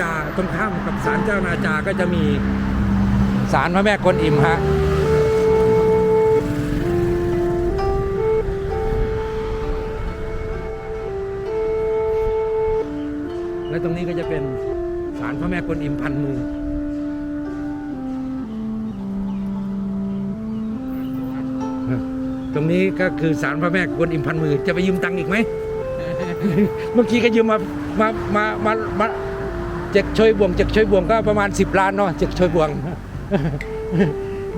จาตรงข้ามกับศาลเจ้านาจาก็จะมีศาลพระแม่กวนอิมฮะและตรงนี้ก็จะเป็นศาลพระแม่กวนอิมพันมือตรงนี้ก็คือศาลพระแม่กวนอิมพันมือจะไปยืมตังค์อีกไหม เมื่อกี้ก็ยืมมา มา มา มา จ็กช่วยบวงเจ็กช่วยบวงก็ประมาณ 10 ล้านเนาะเจ็กช่วยบวง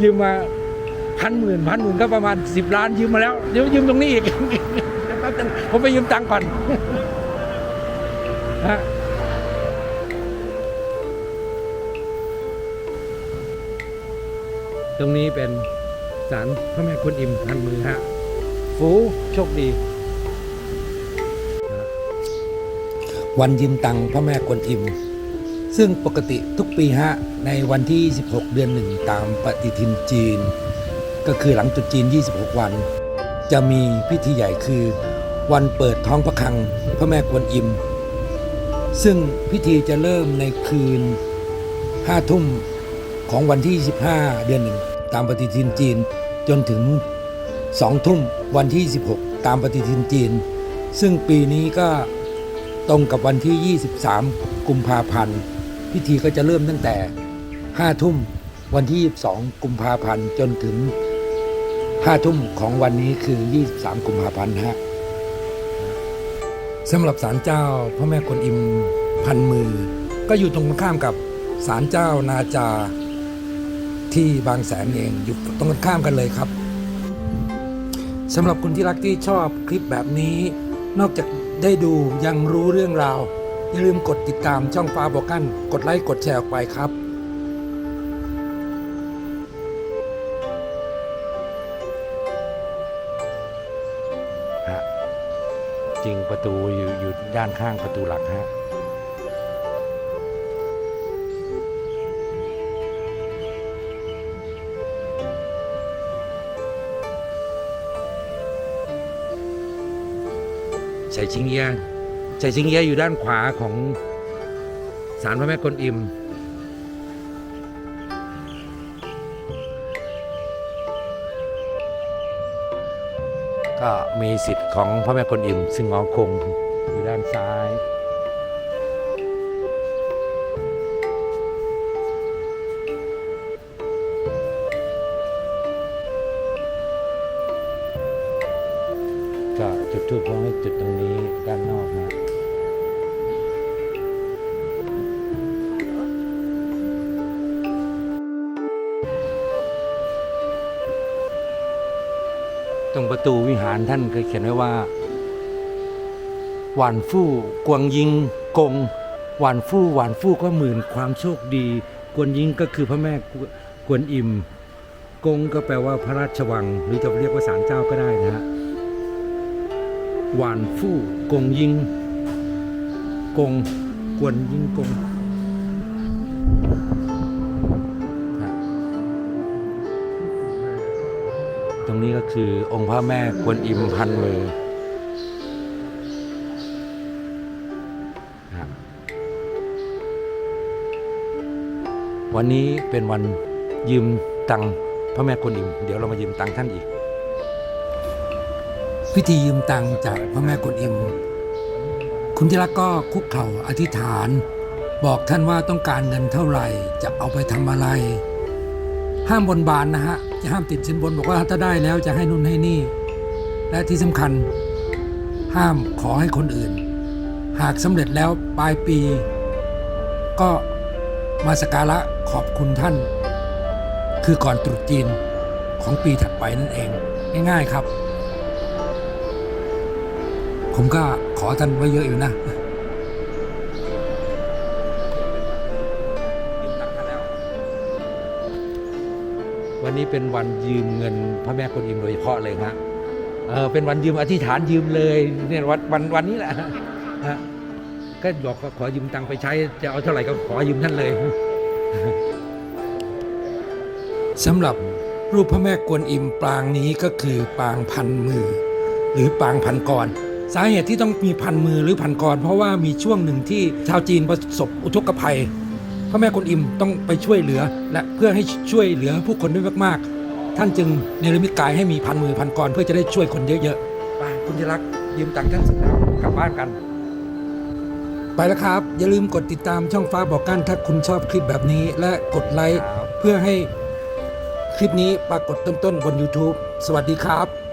ยืมมาพันหมื่นพันหมื่นก็ประมาณ 10 ล้านยืมมาแล้วเดี๋ยวยืมตรงนี้อีกผมไปยืมตังค์ก่อนฮะตรงนี้เป็นศาลพระแม่กวนอิมพันมือฮะฟูโชคดี วันยืมตังค์พระแม่กวนอิม ซึ่งปกติทุกปีฮะในวันที่ 16 เดือนหนึ่งตามปฏิทินจีน ก็คือหลังตรุษจีน 26 วัน จะมีพิธีใหญ่คือวันเปิดท้องพระคลังพระแม่กวนอิม ซึ่งพิธีจะเริ่มในคืน 5 ทุ่มของวันที่25เดือนหนึ่งตามปฏิทินจีนจนถึง 2 ทุ่มวันที่ 16 ตามปฏิทินจีน ซึ่งปีนี้ก็ตรงกับวันที่ 23 กุมภาพันธ์ พิธีก็จะเริ่มตั้งแต่ 5 ทุ่มวันที่ 22 กุมภาพันธ์จนถึง 5 ทุ่มของวันนี้คือ 23 กุมภาพันธ์นะฮะสำหรับศาลเจ้าพระแม่กวนอิมพันมือ ก็อยู่ตรงข้ามกับศาลเจ้านาจาที่บางแสนเองอยู่ตรงข้ามกันเลยครับสำหรับคุณที่รักที่ชอบคลิปแบบนี้ นอกจากได้ดูยังรู้เรื่องราว อย่าลืมกดติดตามช่องฟ้าบอกกัน กดไลค์ กดแชร์ออกไปครับจริงประตูอยู่อยู่ด้านข้างประตูหลักฮะใส่ชิง เอียใส่ชิงเอียอยู่ด้านขวาของศาลพระแม่กวนอิม ก็มีสิทธิ์ของพระแม่กวนอิม ซึ่งงอคงอยู่ด้านซ้ายก็จุดทูปไว้จุดตรงนี้ด้านนอกนะ รงประตูวิหารท่านเคยเขียนไว้ว่า หวานฟู่กวงยิงกง หวานฟู่หวานฟู่ก็หมื่นความโชคดี กวนยิงก็คือพระแม่กวนอิม กงก็แปลว่าพระราชวัง หรือจะเรียกว่าศาลเจ้าก็ได้นะฮะหวานฟู่กงยิง กง กวนยิงกง ตรงนี้ก็คือองค์พระแม่กวนอิมพันมือวันนี้เป็นวันยืมตังค์พระแม่กวนอิม เดี๋ยวเรามายืมตังค์ท่านอีก พิธียืมตังค์จากพระแม่กวนอิม คุณที่รักก็คุกเข่าอธิษฐาน บอกท่านว่าต้องการเงินเท่าไหร่ จะเอาไปทำอะไร ห้ามบนบานนะฮะ ห้ามติดสินบนบอกว่าถ้าได้แล้วจะให้นู่นให้นี่ และที่สำคัญห้ามขอให้คนอื่น หากสำเร็จแล้วปลายปี ก็มาสการะขอบคุณท่าน คือก่อนตรุษจีนของปีถัดไปนั่นเอง ง่ายๆครับ ผมก็ขอท่านไว้เยอะอยู่นะ วันนี้เป็นวันยืมเงินพระแม่กวนอิมโดยเฉพาะเลยฮะเออเป็นวันยืมอธิษฐานยืมเลยเนี่ยวันวันวันนี้แหละฮะก็บอกว่าขอยืมตังค์ไปใช้ จะเอาเท่าไหร่ก็ขอยืมท่านเลยสำหรับรูปพระแม่กวนอิมปางนี้ก็คือปางพันมือ หรือปางพันกรสาเหตุที่ต้องมีพันมือหรือพันกรเพราะว่ามีช่วงหนึ่งที่ชาวจีนประสบอุทกภัย พระแม่กวนอิมต้องไปช่วยเหลือ และเพื่อให้ช่วยเหลือผู้คนด้วยมากๆ ท่านจึงเนรมิตกายให้มีพันมือพันกรเพื่อจะได้ช่วยคนเยอะๆไปคุณจิรักยืมตังค์ท่านสร็จแล้วกลับบ้านกัน ไปแล้วครับ อย่าลืมกดติดตามช่องฟ้าบอกกันถ้าคุณชอบคลิปแบบนี้ และกดไลค์เพื่อให้คลิปนี้ปรากฏต้นๆบน YouTube สวัสดีครับ